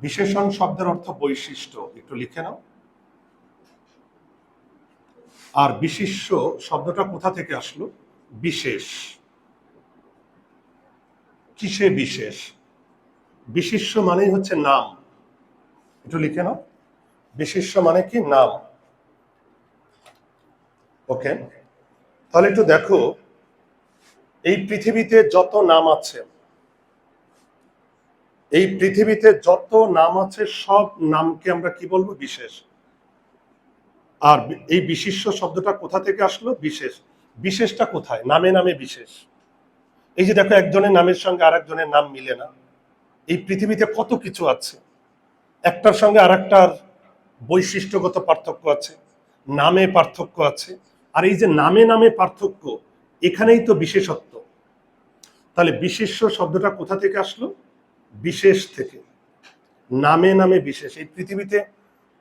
বিশেষণ শব্দের অর্থ বৈশিষ্ট্য, একটু লিখে নাও। আর বিশিষ্য শব্দটা কোথা থেকে আসলো? বিশেষ। কিসে বিশেষ? বিশিষ্য মানেই হচ্ছে নাম। একটু লিখে নাও। বিশিষ্য মানে কি? নাম। ওকে। তাহলে একটু দেখো, এই পৃথিবীতে যত নাম আছে এই পৃথিবীতে যত নাম আছে, সব নামকে আমরা কি বলব? বিশেষ। আর এই বিশিষ্য শব্দটা কোথা থেকে আসলো? বিশেষ। বিশেষটা কোথায়? নামে নামে বিশেষ। এই যে দেখো, একজনের নামের সঙ্গে আর একজনের নাম মিলে না। এই পৃথিবীতে কত কিছু আছে। একটার সঙ্গে আরেকটার বৈশিষ্ট্যগত পার্থক্য আছে, নামে পার্থক্য আছে। আর এই যে নামে নামে পার্থক্য, এখানেই তো বিশেষত্ব। তাহলে বিশেষ্য শব্দটা কোথা থেকে আসলো? বিশেষ থেকে, নামে নামে বিশেষ। এই পৃথিবীতে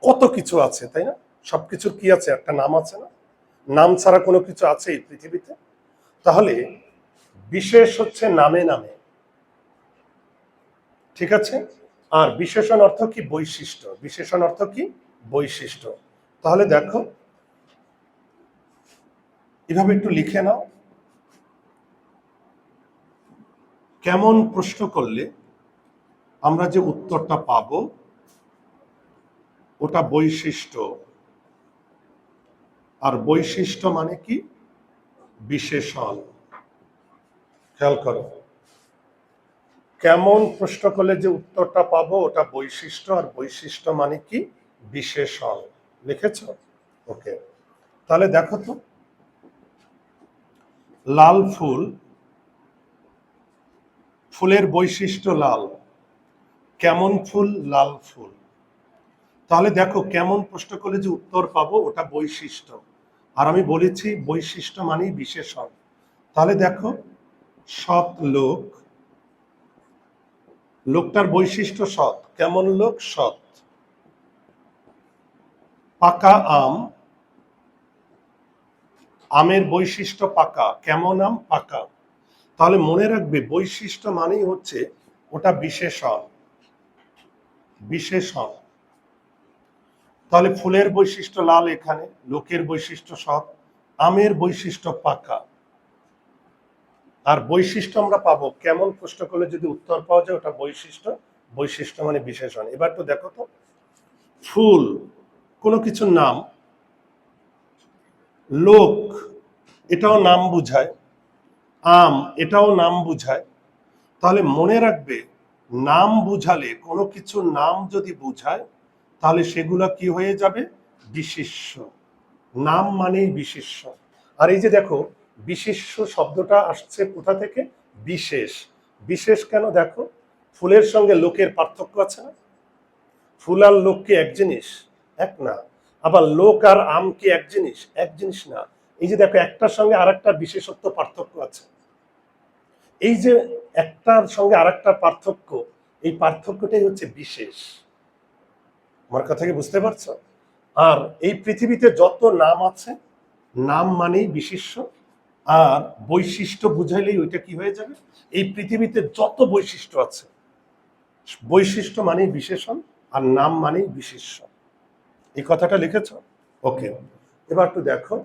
কত কিছু আছে, তাই না? সবকিছুর কি আছে? একটা নাম আছে না? নাম ছাড়া কোনো কিছু আছে এই পৃথিবীতে? তাহলে বিশেষ হচ্ছে নামে নামে। ঠিক আছে? আর বিশেষণ অর্থ কি? বৈশিষ্ট্য। বিশেষণ অর্থ কি? বৈশিষ্ট্য। তাহলে দেখো, এভাবে একটু লিখে নাও। কেমন প্রশ্ন করলে আমরা যে উত্তরটা পাবো, ওটা বৈশিষ্ট্য। আর বৈশিষ্ট্য মানে কি? বিশেষণ। খেয়াল করো। কেমন প্রশ্ন করলে যে উত্তরটা পাবো, ওটা বৈশিষ্ট্য। আর বৈশিষ্ট্য মানে কি? বিশেষণ। লিখেছ? ওকে তাহলে দেখো তো। লাল ফুল, ফুলের বৈশিষ্ট্য লাল। কেমন ফুল, লাল ফুল। তাহলে দেখো, কেমন প্রশ্ন করলে যে উত্তর পাবো, ওটা বৈশিষ্ট্য। আর আমি বলেছি, বৈশিষ্ট্য মানেই বিশেষণ। তাহলে দেখো, সৎ লোক, লোকটার বৈশিষ্ট্য সৎ। কেমন লোক? সৎ। পাকা আম, আমের বৈশিষ্ট্য পাকা। কেমন আম? পাকা। তাহলে মনে রাখবে, বৈশিষ্ট্য মানেই হচ্ছে, ওটা বিশেষণ। বিশেষণ। তাহলে ফুলের বৈশিষ্ট্য লাল এখানে, লোকের বৈশিষ্ট্য সৎ আমের বৈশিষ্ট্য পাকা। আর বৈশিষ্ট্য আমরা পাবো, কেমন প্রশ্ন করলে যদি উত্তর পাওয়া যায়, ওটা বৈশিষ্ট্য বৈশিষ্ট্য মানে বিশেষণ। এবার তো দেখো তো, ফুল, কোনো কিছুর নাম, লোক, এটাও নাম বুঝায়, আম, এটাও নাম বুঝায়। তাহলে মনে রাখবে নাম বুঝালে, কোনো কিছুর নাম যদি বুঝায়, তাহলে সেগুলো কি হয়ে যাবে? বিশিষ্য। নাম মানেই বিশিষ্য। আর এই যে দেখো, বিশিষ্য শব্দটা আসছে কোথা থেকে? বিশেষ। বিশেষ কেন দেখো? ফুলের সঙ্গে লোকের পার্থক্য আছে না? ফুল আর লোক কি এক জিনিস? এক না। আবার লোক আর আম কি এক জিনিস? এক জিনিস না। এই যে দেখো, একটার সঙ্গে আর একটা বিশেষত্ব পার্থক্য আছে। এই যে একটার সঙ্গে আরেকটার পার্থক্য, এই পার্থক্যটাই হচ্ছে বিশেষ। আমার কথা কি বুঝতে পারছ? আর এই পৃথিবীতে যত নাম আছে, নাম মানেই বিশিষ্য আর বৈশিষ্ট্য বুঝাইলেই ওইটা কি হয়ে যাবে? এই পৃথিবীতে যত বৈশিষ্ট্য আছে, বৈশিষ্ট্য মানেই বিশেষণ, আর নাম মানেই বিশেষ্য এই কথাটা লিখেছ? ওকে। এবার একটু দেখো।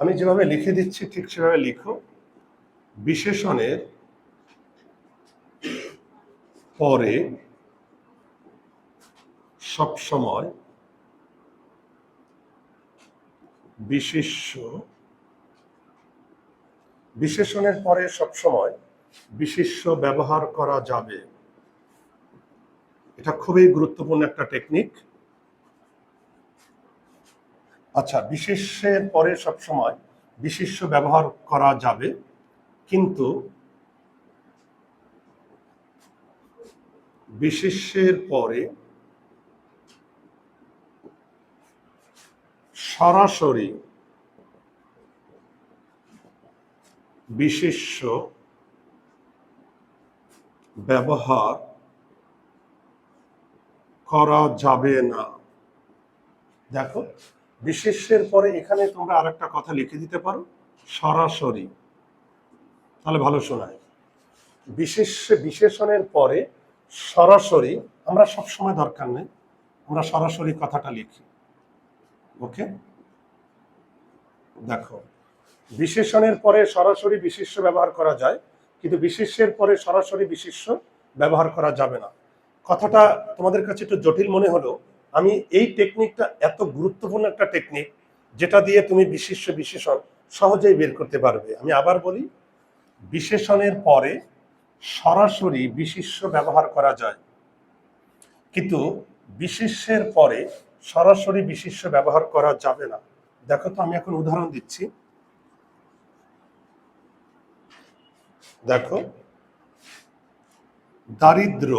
আমি যেভাবে লিখে দিচ্ছি, ঠিক সেভাবে লিখো। বিশেষণের পরে সবসময় বিশেষ্য, বিশেষণের পরে সবসময় বিশেষ্য ব্যবহার করা যাবে। এটা খুবই গুরুত্বপূর্ণ একটা টেকনিক। আচ্ছা বিশেষের পরে সবসময় বিশেষ্য ব্যবহার করা যাবে, কিন্তু বিশেষ্যের পরে সরাসরি বিশেষ্য ব্যবহার করা যাবে না। দেখো বিশেষ্যের পরে এখানে তোমরা আরেকটা কথা লিখে দিতে পারো, সরাসরি। তাহলে ভালো শোনায়। বিশেষ বিশেষণের পরে সরাসরি, আমরা সব সময় দরকার নেই, আমরা সরাসরি কথাটা লিখি। ওকে? দেখো, বিশেষণের পরে সরাসরি বিশেষ্য ব্যবহার করা যায়, কিন্তু বিশেষ্যের পরে সরাসরি বিশেষ্য ব্যবহার করা যাবে না। কথাটা তোমাদের কাছে একটু জটিল মনে হলো আমি এই টেকনিকটা এত গুরুত্বপূর্ণ একটা টেকনিক যেটা দিয়ে তুমি বিশেষ্য বিশেষণ সহজেই বের করতে পারবে। আমি আবার বলি, বিশেষণের পরে সরাসরি বিশেষ্য ব্যবহার করা যায়। কিন্তু বিশেষ্যের পরে সরাসরি বিশেষ্য ব্যবহার করা যাবে না। দেখো তো আমি এখন উদাহরণ দিচ্ছি। দেখো, দারিদ্র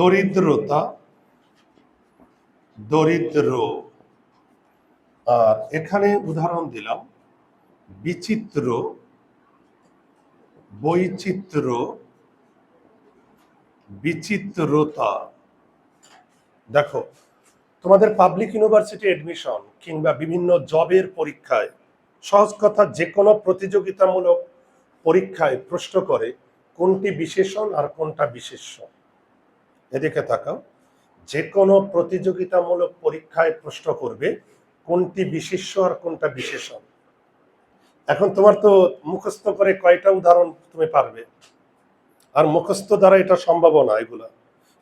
দরিদ্রতা, দরিদ্র। আর এখানে উদাহরণ দিলাম, বিচিত্র বৈচিত্র্য বিচিত্রতা। দেখো, তোমাদের পাবলিক ইউনিভার্সিটি এডমিশন কিংবা বিভিন্ন জবের পরীক্ষায় সহজ কথা যে কোনো প্রতিযোগিতামূলক পরীক্ষায় প্রশ্ন করে কোনটি বিশেষণ আর কোনটা বিশেষ্য। এদিকে তাকাও। যে কোনো প্রতিযোগিতামূলক পরীক্ষায় প্রশ্ন করবে, কোনটি বিশেষ্য আর কোনটা বিশেষণ। এখন তোমার তো মুখস্থ করে কয়টা উদাহরণ তুমি পারবে। আর মুখস্থ দ্বারা এটা সম্ভব না এগুলা।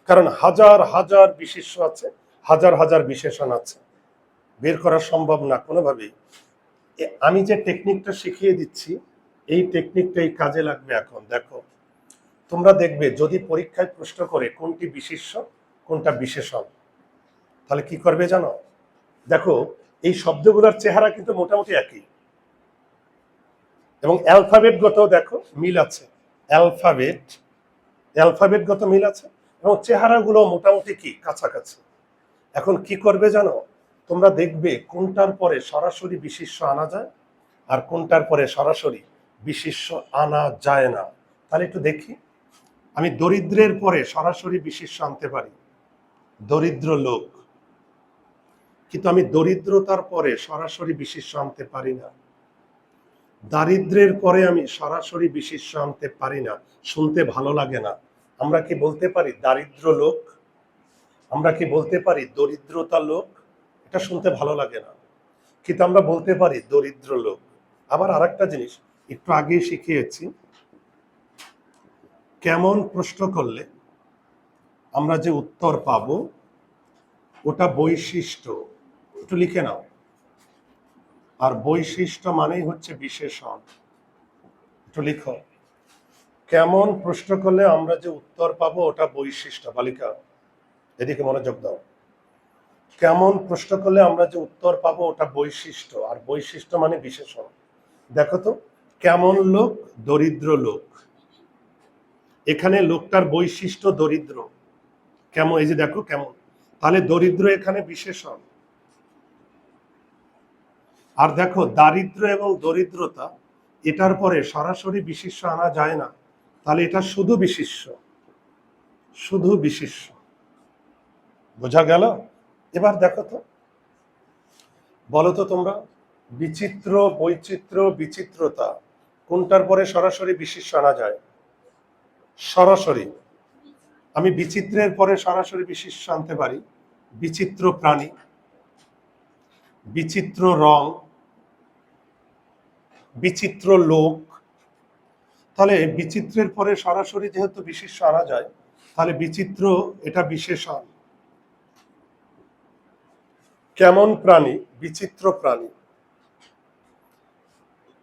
কারণ হাজার হাজার বিশেষ্য আছে, হাজার হাজার বিশেষণ আছে। বের করা সম্ভব না কোনোভাবেই। আমি যে টেকনিকটা শিখিয়ে দিচ্ছি, এই টেকনিকটাই কাজে লাগবে এখন, দেখো। তোমরা দেখবে যদি পরীক্ষায় প্রশ্ন করে কোনটি বিশেষ্য কোনটা বিশেষণ, তাহলে কি করবে জানো? দেখো, এই শব্দগুলোর চেহারা কিন্তু মোটামুটি একই। এবং অ্যালফাবেটগত দেখো, মিল আছে। অ্যালফাবেট, অ্যালফাবেটগত মিল আছে। এবং চেহারাগুলো মোটামুটি কি? কাছাকাছি। এখন কি করবে জানো? তোমরা দেখবে কোনটার পরে সরাসরি বিশেষ্য আনা যায় আর কোনটার পরে সরাসরি বিশেষ্য আনা যায় না। তাহলে একটু দেখি। আমি দরিদ্রের পরে সরাসরি বিশেষ্য আনতে পারি। দরিদ্র লোক। কিন্তু আমি দরিদ্রতার পরে সরাসরি বিশেষ্য আনতে পারি না। দারিদ্রের পরে আমি সরাসরি বিশেষ্য আনতে পারি না। শুনতে ভালো লাগে না। আমরা কি বলতে পারি দারিদ্র লোক? আমরা কি বলতে পারি দরিদ্রতা লোক? এটা শুনতে ভালো লাগে না। কিন্তু আমরা বলতে পারি দরিদ্র লোক। আবার আরেকটা জিনিস, একটু আগেই শিখিয়েছি। কেমন প্রশ্ন করলে আমরা যে উত্তর পাবো, ওটা বৈশিষ্ট্য। একটু লিখে নাও। আর বৈশিষ্ট্য মানেই হচ্ছে বিশেষণ। একটু লিখো। কেমন প্রশ্ন করলে আমরা যে উত্তর পাবো, ওটা বৈশিষ্ট্য? বালিকা, এদিকে মনোযোগ দাও। কেমন প্রশ্ন করলে আমরা যে উত্তর পাবো, ওটা বৈশিষ্ট্য? আর বৈশিষ্ট্য মানে বিশেষণ। দেখো তো, কেমন লোক, দরিদ্র লোক? এখানে লোকটার বৈশিষ্ট্য দরিদ্র। কেমন? এই যে দেখো কেমন? তাহলে দরিদ্র এখানে বিশেষণ। আর দেখো, দারিদ্র এবং দরিদ্রতা, এটার পরে সরাসরি বিশেষ্য আনা যায় না। তাহলে এটা শুধু বিশেষ্য শুধু বিশেষ্য বোঝা গেল? এবার দেখো তো। বলো তো তোমরা, বিচিত্র বৈচিত্র্য, বিচিত্রতা, কোনটার পরে সরাসরি বিশেষ্য আনা যায়? সরাসরি, আমি বিচিত্রের পরে সরাসরি বিশেষ্য আনতে পারি, বিচিত্র প্রাণী, বিচিত্র রং, বিচিত্র লোক। তাহলে বিচিত্রের পরে সরাসরি যেহেতু বিশেষ্য আনা যায়, তাহলে বিচিত্র এটা বিশেষণ। কেমন প্রাণী? বিচিত্র প্রাণী।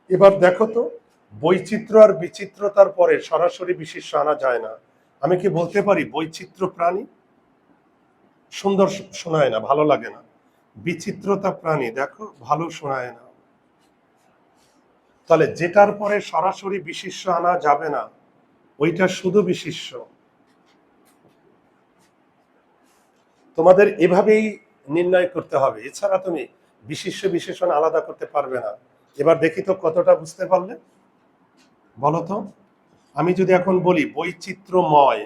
এবার দেখো তো বৈচিত্র্য আর বিচিত্রতার পরে সরাসরি বিশেষ্য আনা যায় না। আমি কি বলতে পারি বৈচিত্র্য প্রাণী? সুন্দর শোনায় না, ভালো লাগে না। বিচিত্রতা প্রাণী, দেখো, ভালো শোনায় না। তাহলে যেটার পরে সরাসরি বিশেষ্য আনা যাবে না, ওইটা শুধু বিশেষ্য তোমাদের এভাবেই নির্ণয় করতে হবে। এছাড়া তুমি বিশেষ্য বিশেষণ আলাদা করতে পারবে না। এবার দেখি তো কতটা বুঝতে পারলে। বলো তো? আমি যদি এখন বলি বৈচিত্র্যময়,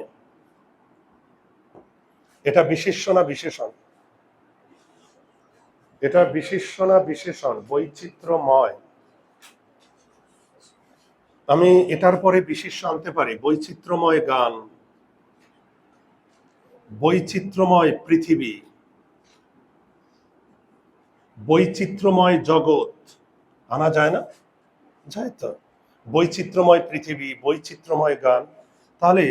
এটা বিশেষ্য না বিশেষণ? এটা বিশেষ্য না বিশেষণ? বৈচিত্র্যময়। আমি এটার পরে বিশেষ্য আনতে পারি। বৈচিত্র্যময় গান, বৈচিত্র্যময় পৃথিবী, বৈচিত্র্যময় জগৎ। আনা যায় না? যায় তো। বৈচিত্র্যময় পৃথিবী, বৈচিত্র্যময় গান। তাহলে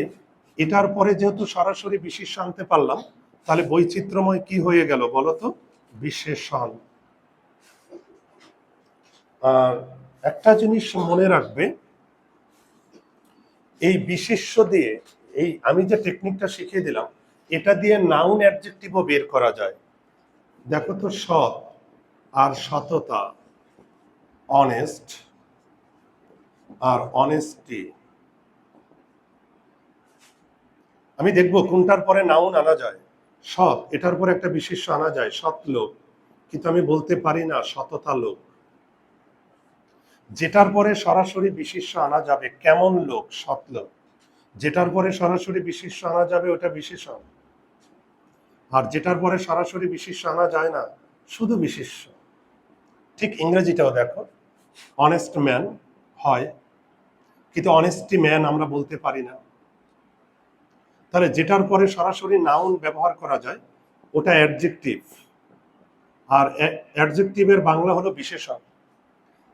এটার পরে যেহেতু সরাসরি বিশেষ আনতে পারলাম, তাহলে বৈচিত্র্যময় কি হয়ে গেল বলতো বিশেষণ। আর একটা জিনিস মনে রাখবে, এই বিশেষ্য দিয়ে, এই আমি যে টেকনিকটা শিখিয়ে দিলাম, এটা দিয়ে নাউন অ্যাডজেক্টিভও বের করা যায়। দেখো তো সৎ আর সততা অনেস্ট আর অনেস্টি আমি দেখব কোনটার পরে নাউন আনা যায়। সৎ, এটার পরে একটা বিশেষ্য আনা যায়, সৎ লোক। কিন্তু আমি বলতে পারি না, সততা লোক। যেটার পরে সরাসরি বিশেষ্য আনা যাবে, কেমন লোক, সৎ লোক। যেটার পরে সরাসরি বিশেষ্য আনা যাবে, ওটা বিশেষণ আর যেটার পরে সরাসরি বিশেষ্য আনা যায় না, শুধু বিশেষ্য। ঠিক ইংরেজিটাও দেখো। অনেস্ট ম্যান হয় কিন্তু অনেস্টি ম্যান আমরা বলতে পারি না। তাহলে যেটার পরে সরাসরি নাউন ব্যবহার করা যায়, ওটা অ্যাডজেক্টিভ আর অ্যাডজেক্টিভের বাংলা হলো বিশেষণ।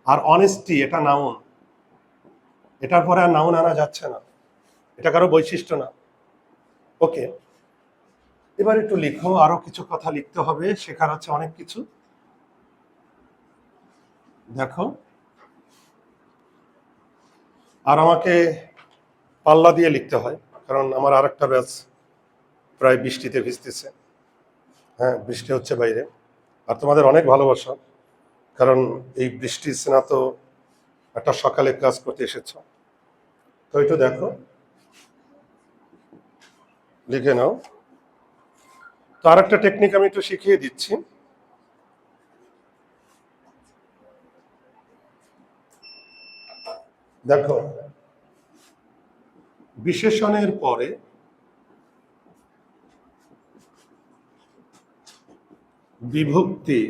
আর অনেস্টি এটা নাউন এটার পরে আর নাউন আনা যাচ্ছে না। এটা কারও বৈশিষ্ট্য না। ওকে, এবার একটু লিখো, আরও কিছু কথা লিখতে হবে, শেখার আছে অনেক কিছু। দেখো আর আমাকে পাল্লা দিয়ে লিখতে হয়, কারণ আমার আর একটা ব্যাচ প্রায় বৃষ্টিতে ভিজতেছে। হ্যাঁ বৃষ্টি হচ্ছে বাইরে। আর তোমাদের অনেক ভালোবাসা, কারণ এই বৃষ্টি স্না তো একটা সকালে ক্লাস করতে এসেছ। তো একটু দেখো। লিখে নাও। তো আর একটা টেকনিক আমি একটু শিখিয়ে দিচ্ছি। দেখো, বিশেষণের পরে বিভক্তি,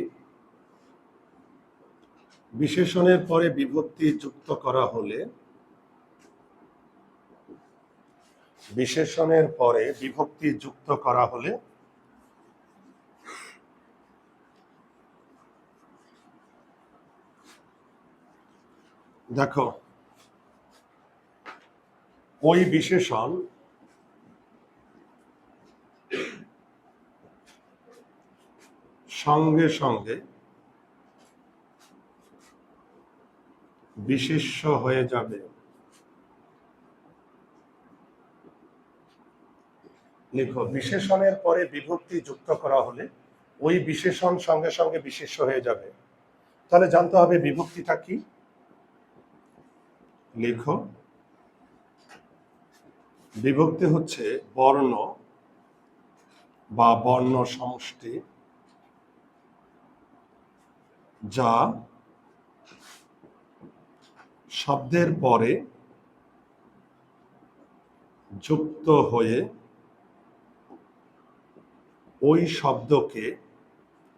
বিশেষণের পরে বিভক্তি যুক্ত করা হলে বিশেষণের পরে বিভক্তি যুক্ত করা হলে দেখো ওই বিশেষণ সঙ্গে সঙ্গে বিশেষ্য হয়ে যাবে। লিখো বিশেষণের পরে বিভক্তি যুক্ত করা হলে ওই বিশেষণ সঙ্গে সঙ্গে বিশেষ্য হয়ে যাবে। তাহলে জানতে হবে বিভক্তিটা কি? লিখো। বিভক্তি হচ্ছে বর্ণ বা বর্ণ সমষ্টি যা শব্দের পরে যুক্ত হয়ে ওই শব্দকে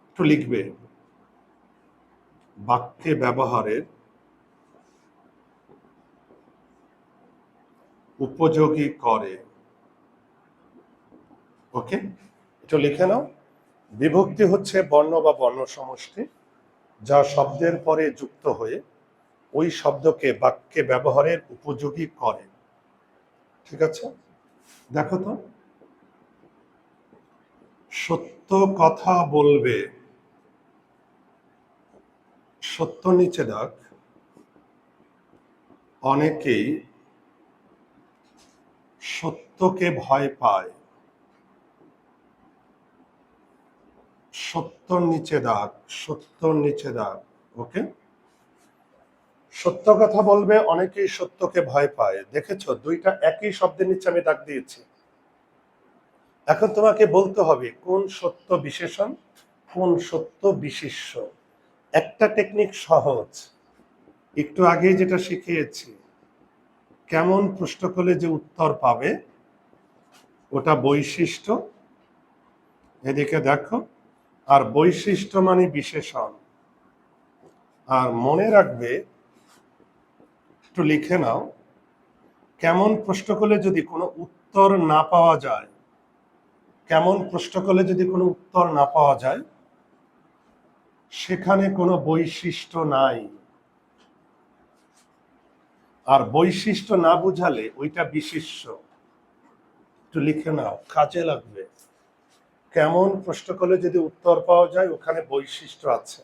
একটু লিখবে বাক্যে ব্যবহারের উপযোগী করে। ওকে? একটু লিখে নাও। বিভক্তি হচ্ছে বর্ণ বা বর্ণ সমষ্টি, যা শব্দের পরে যুক্ত হয়ে ওই শব্দকে বাক্যে ব্যবহারের উপযোগী করে। ঠিক আছে? দেখো তো। সত্য কথা বলবে। সত্য নিচে ডাক। অনেকেই সত্যকে ভয় পায়। সত্যর নিচে দাগ, সত্যর নিচে দাগ ওকে সত্য কথা বলবে, অনেকেই সত্যকে ভয় পায়। দেখেছ? দুইটা একই শব্দের নিচে আমি দাগ দিয়েছি। এখন তোমাকে বলতে হবে, কোন সত্য বিশেষণ, কোন সত্য বিশেষ্য? একটা টেকনিক সহজ। একটু আগেই যেটা শিখিয়েছি। কেমন প্রশ্ন করলে যে উত্তর পাবে, ওটা বৈশিষ্ট্য। এদিকে দেখো, আর বৈশিষ্ট্য মানে বিশেষণ। আর মনে রাখবে, একটু লিখে নাও, কেমন প্রশ্ন করলে যদি কোনো উত্তর না পাওয়া যায়, কেমন প্রশ্ন করলে যদি কোনো উত্তর না পাওয়া যায়, সেখানে কোনো বৈশিষ্ট্য নাই। আর বৈশিষ্ট্য না বুঝালে ওইটা বিশিষ্য একটু লিখে নাও, কাজে লাগবে। কেমন প্রশ্ন করলে যদি উত্তর পাওয়া যায়, ওখানে বৈশিষ্ট্য আছে।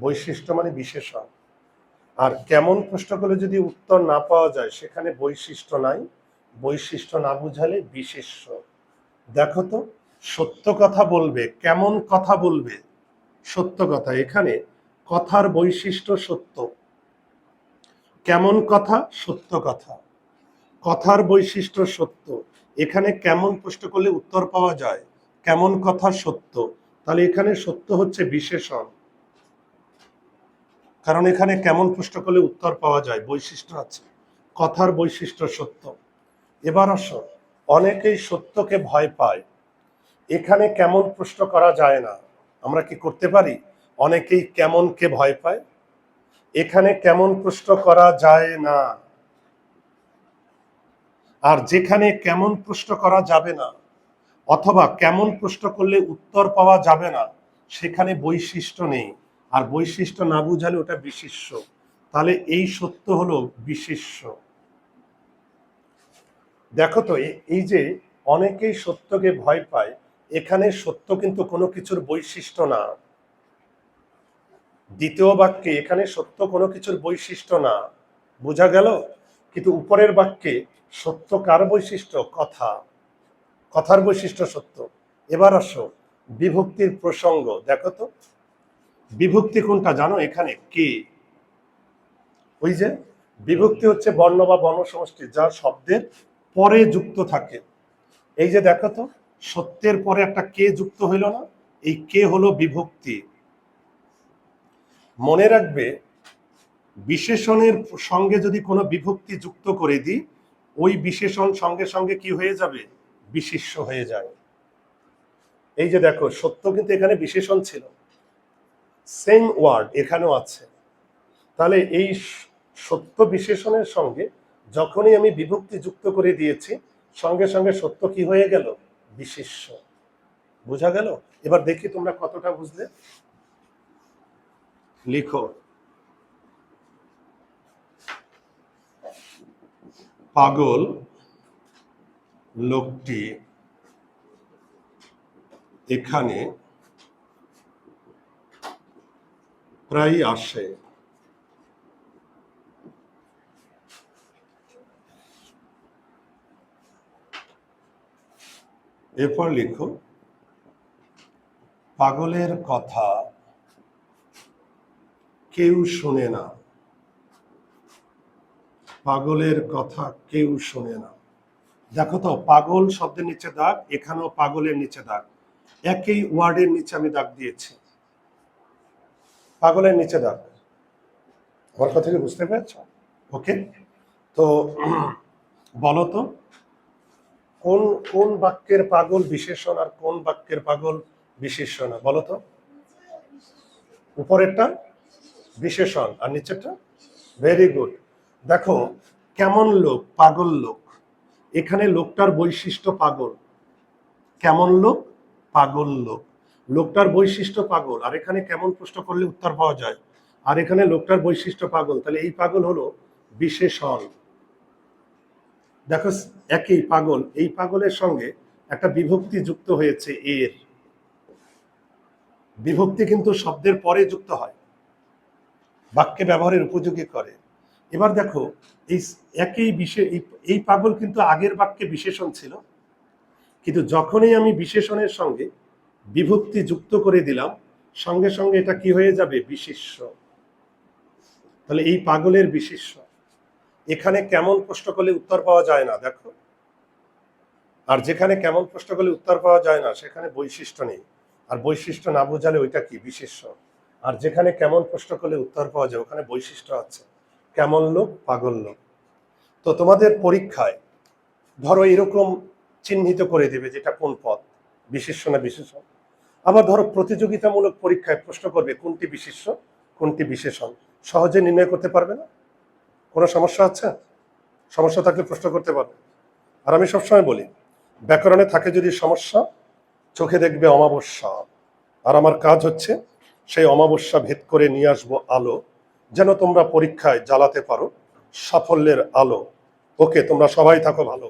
বৈশিষ্ট্য মানে বিশেষণ। আর কেমন প্রশ্ন করলে যদি উত্তর না পাওয়া যায়, সেখানে বৈশিষ্ট্য নাই। বৈশিষ্ট্য না বুঝালে বিশেষ্য। দেখো তো, সত্য কথা বলবে, কেমন কথা বলবে? সত্য কথা। এখানে কথার বৈশিষ্ট্য সত্য। কেমন কথা? সত্য কথা। কথার বৈশিষ্ট্য সত্য। এখানে কেমন প্রশ্ন করলে উত্তর পাওয়া যায়? কেমন কথা সত্য? তাহলে এখানে সত্য হচ্ছে বিশেষণ। কারণ এখানে কেমন প্রশ্ন করলে উত্তর পাওয়া যায়? বৈশিষ্ট্য আছে। কথার বৈশিষ্ট্য সত্য। এবার আসো অনেকেই সত্যকে ভয় পায়। এখানে কেমন প্রশ্ন করা যায় না। আমরা কি করতে পারি? অনেকেই কেমনকে ভয় পায়? এখানে কেমন প্রশ্ন করা যায় না। আর যেখানে কেমন প্রশ্ন করা যাবে না, অথবা কেমন প্রশ্ন করলে উত্তর পাওয়া যাবে না, সেখানে বৈশিষ্ট্য নেই। আর বৈশিষ্ট্য না বুঝালে ওটা বিশিষ্য তাহলে এই সত্য হলো বিশিষ্য দেখো তো এই যে অনেকেই সত্যকে ভয় পায়, এখানে সত্য কিন্তু কোনো কিছুর বৈশিষ্ট্য না। দ্বিতীয় বাক্যে, এখানে সত্য কোনো কিছুর বৈশিষ্ট্য না। বোঝা গেল? কিন্তু উপরের বাক্যে, সত্য কার বৈশিষ্ট্য? কথা। কথার বৈশিষ্ট্য সত্য। এবার আসো, বিভক্তির প্রসঙ্গ। দেখো তো, বিভক্তি কোনটা জানো? এখানে কে? ওই যে, বিভক্তি হচ্ছে বর্ণ বা বর্ণ সমষ্টি, যা শব্দের পরে যুক্ত থাকে। এই যে দেখো তো, সত্যের পরে একটা কে যুক্ত হইল না? এই কে হলো বিভক্তি। মনে রাখবে, বিশেষণের সঙ্গে যদি কোনো বিভক্তি যুক্ত করে দিই, ওই বিশেষণ সঙ্গে সঙ্গে কি হয়ে যাবে? বিশিষ্য হয়ে যায়। এই যে দেখো, সত্য কিন্তু এখানে বিশেষণ ছিল। সেম ওয়ার্ড এখানেও আছে। তাহলে এই সত্য বিশেষণের সঙ্গে যখনই আমি বিভক্তি যুক্ত করে দিয়েছি, সঙ্গে সঙ্গে সত্য কি হয়ে গেল? বিশেষ্য বোঝা গেল? এবার দেখি তোমরা কতটা বুঝলে। লিখো। পাগল লোকটি এখানে প্রায় আসে। এরপর লিখো পাগলের কথা কেউ শোনে না। পাগলের কথা কেউ শোনে না। দেখো তো, পাগল শব্দের নিচে দাগ, এখানেও পাগলের নিচে দাগ। একই ওয়ার্ডের নিচে আমি দাগ দিয়েছি। পাগলের নিচে দাগ। আমার কথা কি বুঝতে পেরেছ? ওকে, তো বলো তো, কোন কোন বাক্যের পাগল বিশেষণ আর কোন বাক্যের পাগল বিশেষণ? বলো তো। উপরেরটা? বিশেষণ। আর নিচেরটা? ভেরি গুড দেখো, কেমন লোক? পাগল লোক। এখানে লোকটার বৈশিষ্ট্য পাগল। কেমন লোক? পাগল লোক। লোকটার বৈশিষ্ট্য পাগল। আর এখানে কেমন প্রশ্ন করলে উত্তর পাওয়া যায়? আর এখানে লোকটার বৈশিষ্ট্য পাগল। তাহলে এই পাগল হলো বিশেষণ। দেখো, একই পাগল। এই পাগলের সঙ্গে একটা বিভক্তি যুক্ত হয়েছে এর। বিভক্তি কিন্তু শব্দের পরে যুক্ত হয়। বাক্যে ব্যবহারের উপযোগী করে। এবার দেখো, এই একই বিশেষ এই পাগল কিন্তু আগের বাক্যে বিশেষণ ছিল। কিন্তু যখনই আমি বিশেষণের সঙ্গে বিভক্তি যুক্ত করে দিলাম, সঙ্গে সঙ্গে এটা কি হয়ে যাবে? বিশেষ্য। তাহলে এই পাগলের বিশেষ্য। এখানে কেমন প্রশ্ন করলে উত্তর পাওয়া যায় না, দেখো। আর যেখানে কেমন প্রশ্ন করলে উত্তর পাওয়া যায় না, সেখানে বৈশিষ্ট্য নেই। আর বৈশিষ্ট্য না বোঝালে ওইটা কি? বিশেষ্য। আর যেখানে কেমন প্রশ্ন করলে উত্তর পাওয়া যায়, ওখানে বৈশিষ্ট্য আছে। কেমন লোক, পাগল লোক। তো তোমাদের পরীক্ষায় ধরো এরকম চিহ্নিত করে দেবে যেটা কোন পদ বিশেষ্য না বিশেষণ আবার ধরো প্রতিযোগিতামূলক পরীক্ষায় প্রশ্ন করবে কোনটি বিশেষ্য কোনটি বিশেষণ। সহজে নির্ণয় করতে পারবে না? কোনো সমস্যা আছে? সমস্যা থাকলে প্রশ্ন করতে পারবে। আর আমি সবসময় বলি, ব্যাকরণে থাকে যদি সমস্যা, চোখে দেখবে অমাবস্যা। আর আমার কাজ হচ্ছে সেই অমাবস্যা ভেদ করে নিয়ে আসব আলো। যেন তোমরা পরীক্ষায় জ্বালাতে পারো সাফল্যের আলো। ওকে, তোমরা সবাই থাকো ভালো।